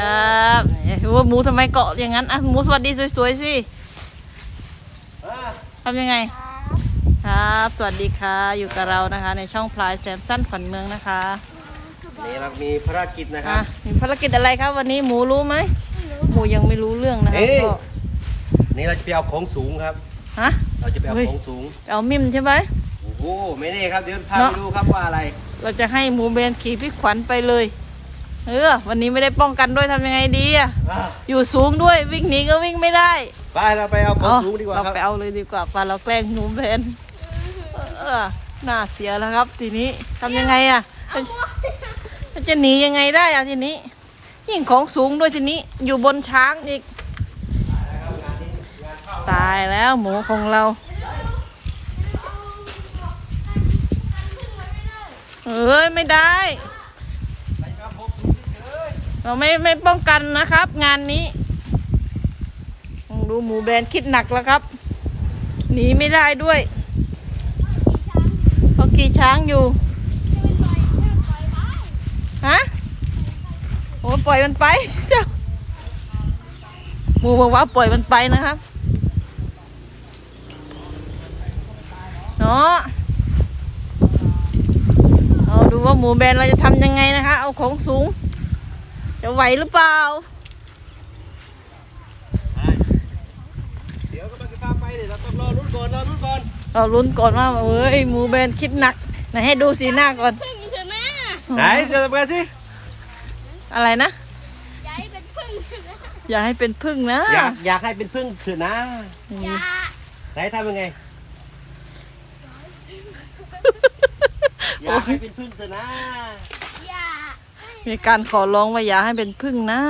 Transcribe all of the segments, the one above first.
ครับโอ้หมูทำไมเกาะอย่างนั้นอะหมูสวัสดีสวยๆสิอ่าทำยังไง ครับ สวัสดีค่ะ อยู่กับเรานะคะ ในช่องพลายแซมสั้นขวัญเมืองนะคะนี่เรามีภารกิจนะครัอะบมีภารกิจอะไรครับวันนี้หมูรู้ไหมหมูยังไม่รู้เรื่องนะคะเอ๊ะก็นี่เราจะไปเอาของสูงครับฮะเราจะไปเอาเฮ้ยของสูง เอามิมใช่ไหมโอ้โหไม่แน่ครับเดี๋ยวพาเนไปอะดูครับว่าอะไร เราจะให้หมูเบนขี่พี่ขวัญไปเลย เออ วันนี้ไม่ได้ป้องกันด้วยทำยังไงดีอะอ่าอยู่สูงด้วยวิ่งหนีก็วิ่งไม่ได้ไปเราไปเอาของสูงดีกว่าเราครับไปเอาเลยดีกว่าปลาเราแกล้งหนูเบนเออน่าเสียแล้วครับ ทีนี้ทำยังไงอะมันจะหนียังไงได้อะทีนี้ ยิ่งของสูงด้วยทีนี้ อยู่บนช้างอีก ตายแล้วหมูของเรา เอ้ยไม่ได้ เราไม่ไม่ป้องกันนะครับ งานนี้ ดูหมูแบรนด์คิดหนักแล้วครับ หนีไม่ได้ด้วยเขาขี่ช้างอยู่ฮะโอ้ปล่อยมันไปเจ้าหมูบอกว่าปล่อยมันไปนะครับเนาะเอาดูว่าหมูแบรนด์เราจะทำยังไงนะคะ เอาของสูง จะไหวหรือเปล่า เดี๋ยวก็จะพาไปเดี๋ยวเราต้องรอรุ่นก่อนรอรุ่นก่อนเราลุ้นก่อนว่าเอ้ยหมูแบรนด์คิดหนักไหนให้ดูสีหน้าก่อน พึ่งใช่ไหมไหนเจอกันสิอะไรนะยายเป็นพึ่งใช่ไหมอย่าให้เป็นพึ่งนะอยากอยากให้เป็นพึ่งเถอะนะยาไหนทำยังไงอยากให้เป็นพึ่งเถอะนะยา มีการขอร้องว่าอย่าให้เป็นพึ่งนะ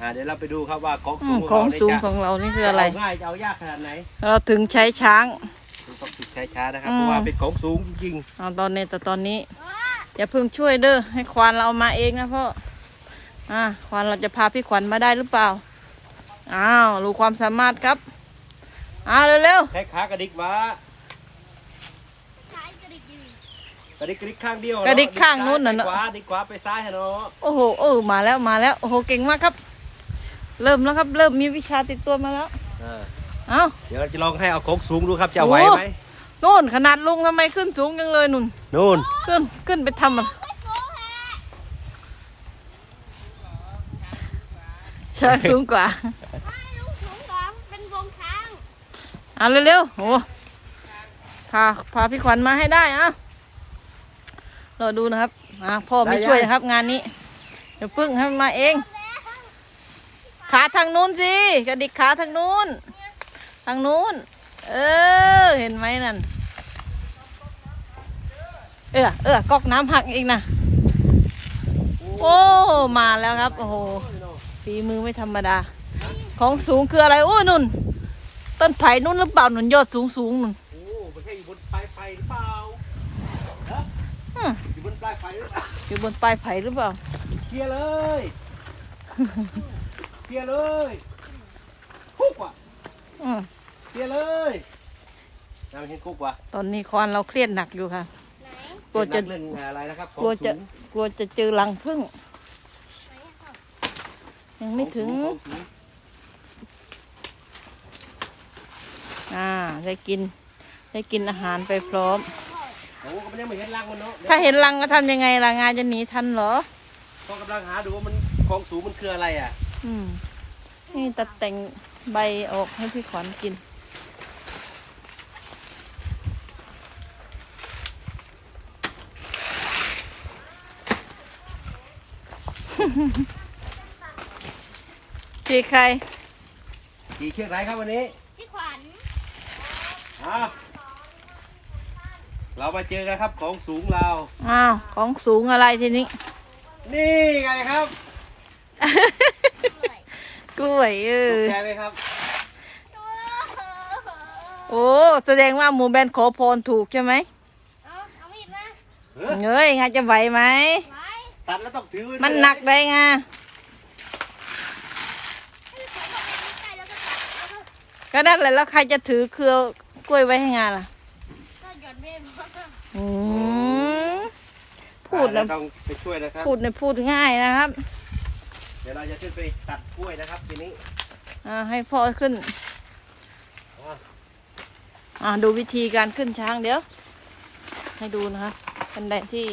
อ่าเดี๋ยวเราไปดูครับว่าของอืสูมงของสูงเราของเรานี่คือจะอะไรเาง่ายจะเอายากขนาดไหนเราถึงใช้ช้าง ดูต้องฝึกช้าๆนะครับอืม เพราะว่าเป็นของสูงจริงเอาตอนนี้แต่ตอนนี้ อย่าเพิ่งช่วยเด้อให้ควานเราเอามาเองนะพ่ออ่าควานเราจะพาพี่ขวัญมาได้หรือเปล่าอ้าวรู้ความสามารถครับอ้าวเร็วๆแค่ขากระดิกมา ใช้กระดิกยืน กระดิกกระดิกข้างเดียวๆกระดิกข้างนู้นน่ะดิเนอะขวาดิกขวาไปซ้ายฮะเนาะโอ้โหเออมาแล้วมาแล้วโอ้โหเก่งมากครับ เริ่มแล้วครับ เริ่มมีวิชาติดตัวมาแล้วอ่าเอ้า เดี๋ยวเราจะลองให้เอาของสูงดูครับจะไหวไหมนู่นขนาดลุงทำไมขึ้นสูงจังเลยนุ่น นู่นขึ้นขึ้นไปทำมันไม่โกงแฮะช้างสูงกว่าให้ลูกสูงกว่าเป็นวงช้างเอาเร็วๆโอ้พาพาพี่ขวัญมาให้ได้อะ รอดูนะครับอะพ่อไม่ช่วยนะครับ งานนี้ เดี๋ยวพึ่งให้มันมาเอง ขาทางนู้นสิกระดิกขาทางนู้น ทางนู้น เออ เห็นไหมนั่น เออเออก๊อกน้ำหักอีกนะโอ้ มาแล้วครับ โอ้โหฝีมือไม่ธรรมดา ของสูงคืออะไร โอ้ยนุ่น ต้นไผ่นุ่นหรือเปล่าหนุนยอดสูงสูงๆนุ่นโอ้มันแค่อยู่บนปลายไฟหรือเปล่าฮะ อืม อยู่บน ปลายไฟหรือเปล่าอยู่บนปลายไผ่หรือเปล่า เคลียร์เลยเคลียร์เลยคุกว่ะอืมเคลียร์เลยน้ำเห็นคุกว่ะตอนนี้ควานเราเครียดหนักอยู่ค่ะ ไหนกลัวจะเล่นอะไรนะครับของกลัวจะ สูงกลัวจะเจอรังผึ้ง ไหนอะยังไม่ถึงของสูอ่า ได้กิน ได้กินอาหารไปพร้อม โอ้ก็มันยังไม่เห็นรังมันเนาะถ้าเห็นรังก็ทำยังไงล่ะงานจะหนีทันเหรอ ก็กำลังหาดูว่ามันของสูงมันคืออะไรอะ อืม นี่ตัดแต่งใบออกให้พี่ขวัญกินพี่ใคร กี่เชือกไรครับวันนี้พี่ขวัญอะ เรามาเจอกันครับของสูงเรา อ้าวของสูงอะไรทีนี้ นี่ไงครับกล้วยเอตอกใจไหมครับตัวโอ้แสดงว่าหมูแบนขอพรถูกใช่ไหมเอาเอามีดมาเฮ้ยเฮ้ยงานจะไหวไหม ไว้ตัดแล้วต้องถือไว้ด้วยมันหนักได้ไงให้พี่ขวัญบอกเป็นใกล้แล้วก็ตัดแล้วก็ก็นั่นแหละแล้วใครจะถือเครือกล้วยไว้ให้งานล่ะก็หย่อนเบนแล้วก็ อืมพูดอ่านะเยวต้องไปช่วยนะครับ พูดในพูดง่ายนะครับเดี๋ยวเราจะขึ้นไปตัดกล้วยนะครับทีนี้อ่าให้พ่อขึ้น อะอ่าดูวิธีการขึ้นช้างเดี๋ยว ให้ดูนะคะเป็นแดที่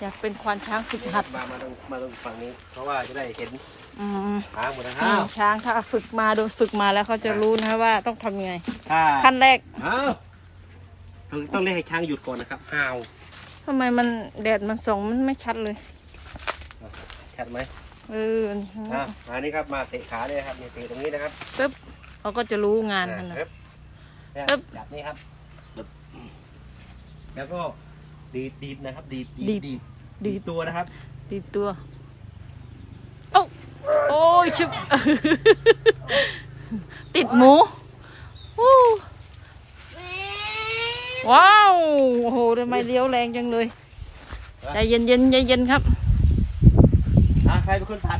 อยากเป็นควานช้างฝึกหัดมามาตรงมาตรงฝั่งนี้ เพราะว่าจะได้เห็นอืมทางหมดนะคอืรัมบช้างถ้าฝึกมาโดยฝึกมาแล้วเขาจะรู้นะคะว่าต้องทำยังไง ถ้าขั้นแรกอ้าว ต้องต้องเรียกให้ช้างหยุดก่อนนะครับอ้าวทำไมมันแดดมันส่องมันไม่ชัดเลยชัดไหมเอออะอันนี้ครับมาเตะขาเลยครับเนี่ยเตะตรงนี้นะครับปึ๊บเขาก็จะรู้งานกันนะ ปึ๊บเนี่ยปึ๊บ จับนี่ครับปึ๊บแล้วก็ดีดดีดนะครับ ดีดดีดดีดดีดีดดตัวนะครับติดตัวโอ้าโอ้ยชึบติดหมูวู้แม่ ว้าว โอ้โหทำไมเลี้ยวแรงจังเลย ใจเย็นเย็นๆใจเย็นครับอะใครเป็นคนตัด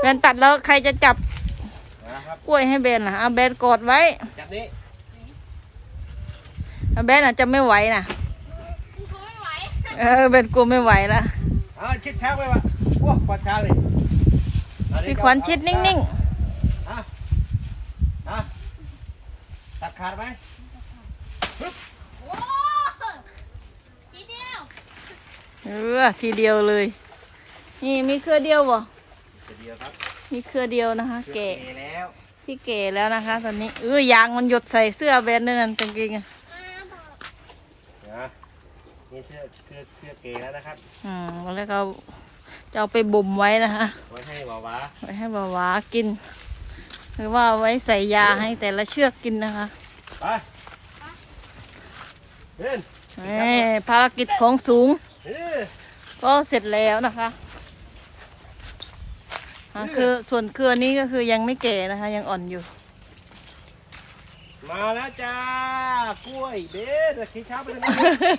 แบนตัดแล้วใครจะจับนะครับกล้วยให้แบนล่ะเอาแบนกอดไว้จับนี้เอาแบนอาจจะไม่ไหวนะคุณครูไม่ไหวเออแบนกลัวไม่ไหวละอ่าชิดช้างไว้วะโอ้ควันช้างเลยอัพี่ขวัญชิดนิ่งๆอะอะตัดขาดไหม โอ้ทีเดียวๆเออทีเดียวเลย นี่มีเครือเดียวบ่เดียวครับมีเครือเดียวนะคะเชือกแก่เกแล้วที่เก๋แล้วนะคะ ตอนนี้เออยางมันหยดใส่เสื้อแบนด้วยนั่นกางเกงอะมาบอกนะนี่เชือกเชือกเชือกเกแล้วนะครับอืมแล้วก็จะเอาไปบ่มไว้นะคะ ไว้ให้วาวาไว้ให้บาวากิน หรือว่าไว้ใส่ยาให้แต่ละเชือกกินนะคะ ไปเดิ นนี่ภารกิจของสูงเออก็เสร็จแล้วนะคะอะคือส่วนเครือนี้ก็คือยังไม่แก่นะคะ ยังอ่อนอยู่ มาแล้วจ้ากล้วยเด็ดขี่ช้างไปทางนั้น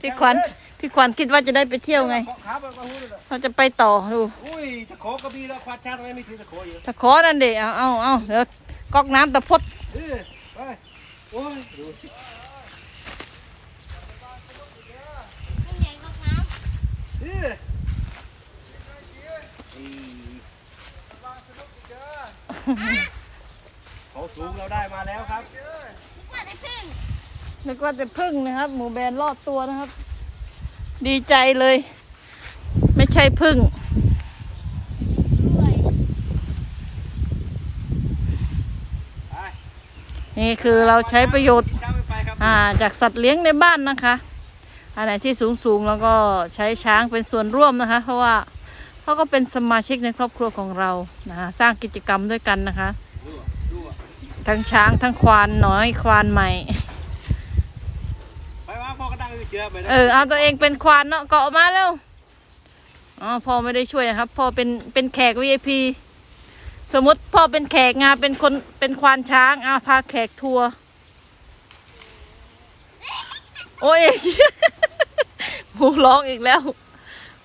พี่ขวัญพี่ขวัญคิดว่าจะได้ไปเที่ยวไงเกาะขาไปกระหู้เลยเหรอเราจะไปต่อดูอุ้ยตะขอกระบี่แล้วควัดช้างทำไมไม่ถือตะขออยู่ตะขอนั่นเด็เอาเอาเอาเดี๋ยวก๊อกน้ำตะพดเออไปโอ้ยดูสิ มันใหญ่มากน้ เอออีเขาสูงเราได้มาแล้วครับำว่าได้พึ่งนึกว่าจะพึ่งนะครับ หมูแบนรอดตัวนะครับ ดีใจเลย ไม่ใช่พึ่งด้วยไปนี่คือเราใช้ประโยชน์ช้างไม่ไปครับอ่า จากสัตว์เลี้ยงในบ้านนะคะ อันไหนที่สูงสูงๆแล้วก็ใช้ช้างเป็นส่วนร่วมนะคะ เพราะว่าเขาก็เป็นสมาชิกในครอบครัวของเรานะคะสร้างกิจกรรมด้วยกันนะคะดูอะดูอะทั้งช้างทั้งควานน้อยควานใหม่ไปว่าพ่อกระดังเชือไปนะเออเอาตัวเองเป็นควานเนาะเกาะมาแล้วอ๋อพ่อไม่ได้ช่วยนะครับพ่อเป็นเป็นแขก VIP สมมติพ่อเป็นแขกงานเป็นคนเป็นควานช้างอาพาแขกทัวร์โอ้ย หมูร้องอีกแล้ว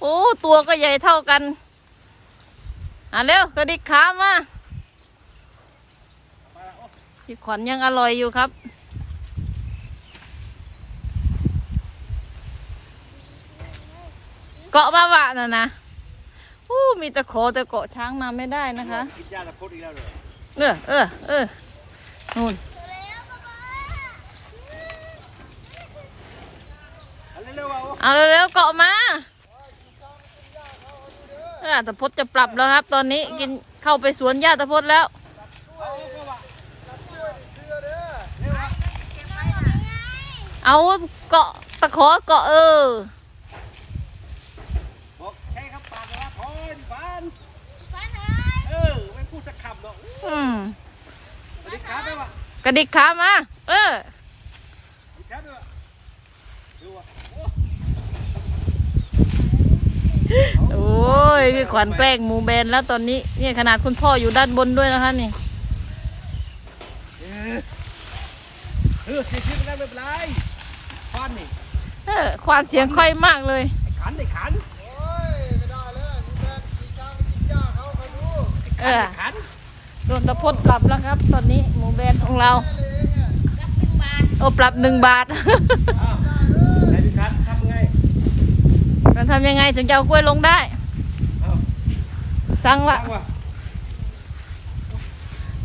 โอ้ตัวก็ใหญ่เท่ากันอะเร็วกระดิกขามาพี่ขวัญยังอร่อยอยู่ครับ เกาะมาวะน่ะนะอู้มีตะขอแต่เกาะช้างมาไม่ได้นะคะกินยาตะพดอีกแล้วเลยเออเออเออนู่น แล้วป๊าป๊า เอาเร็วๆเอาเอาเร็วๆเกาะมาเออตะพดจะปรับแล้วครับ ตอนนี้กินเข้าไปสวนหญ้าตะพดแล้วเอาเข้ามาเอาเกาะตะขอเกาะเออบอกแค่ครับปากนะพอนฟันฟันหายเออไม่พูดสักคำหรอกอืมสวัสดีครับไปวะกระดิกขามา เออ สวัสดีครับไปวะดูอะโอ้ โอ้ ยพี่ขวัญแกล้งหมูแบนแล้วตอนนี้เนี่ยขนาดคุณพ่ออยู่ด้านบนด้วยนะคะนี่เออเสียชีวิตไม่ได้ไม่เป็นไรฟันนี่เออควานเสียงค่อยมากเลยไอ้ขันไอ้ขันเขาเออไอ้ขันโดนตะพดปรับแล้วครับ ตอนนี้หมูแบนของเราโอ้ปรับหนึ่งบาทอ้าวไอ้พี่ขันทำไงมันทำยังไงถึงจะเอากล้วยลงได้ สั่งวะตั้งวะ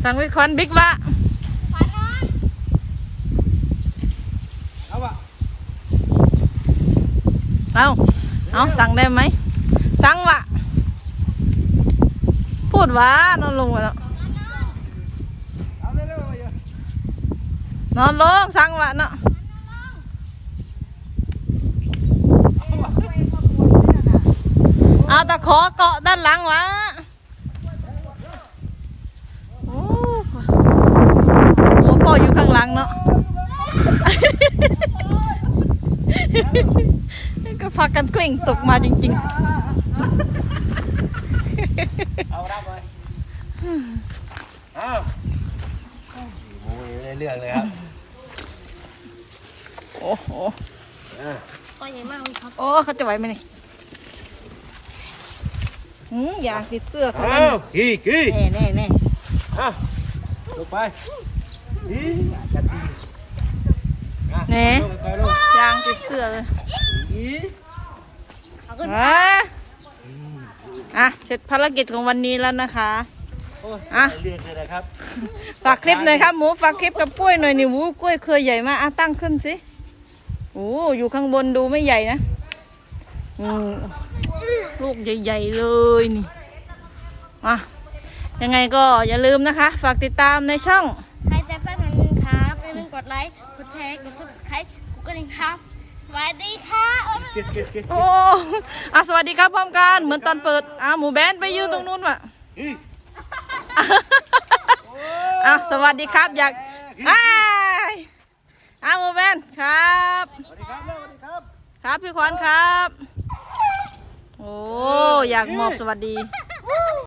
สั่งพี่ควันบิ๊กวะฟันนอนเอาวะเอาเอาสั่งได้ไหม สั่งวะพูดวะนอนลงวะเนาะเอาเร็วๆมาเยอะนอนลงสั่งวะเนาะเอาวะเอาตะขอเกาะด้านหลังวะโอ้โหพ่ออยู่ข้างหลัง เนาะก็พากันกลิ้งตกมาจริงเอารับเลยเอาโอ้ยได้เรื่องเลยครับๆโอ้โหอะก็ใหญ่มากเลยครับโอ้เขาจะไหวไหมนี่หืมอยากติดเสื้อเขาเอาแล้วกี่กี่แน่แน่แน่ อะลงไป อีจัดดีอะแน่ลงไปลงยางติดเสื้อเลยอีเอาขึ้นอะอะเสร็จภารกิจของวันนี้แล้วนะคะโอ้ยอะได้เรื่องเลยนะครับ ฝากคลิปหน่อยครับหมูฝากคลิปกับกล้วยหน่อยนี่วูกล้วยเคยใหญ่มากอะตั้งขึ้นสิโอ้อยู่ข้างบนดูไม่ใหญ่นะอืมลูกใหญ่ๆเลยนี่อะยังไงก็อย่าลืมนะคะ ฝากติดตามในช่อง กดไลค์ กดแชร์ กดซับสไครต์กดกระดิ่งครับ สวัสดีค่ะเออเก็บเก็บเก็บโอ้อะสวัสดีครับพร้อมกัน เหมือนตอนเปิดอะหมูแบนไปยืนตรงนู้นว่ะอีอะสวัสดีครับอยากอ้ายอะหมูแบนครับ สวัสดีครับแล้วสวัสดีครับ ครับพี่ขวัญครับ โอ้อยากมอบสวัสดี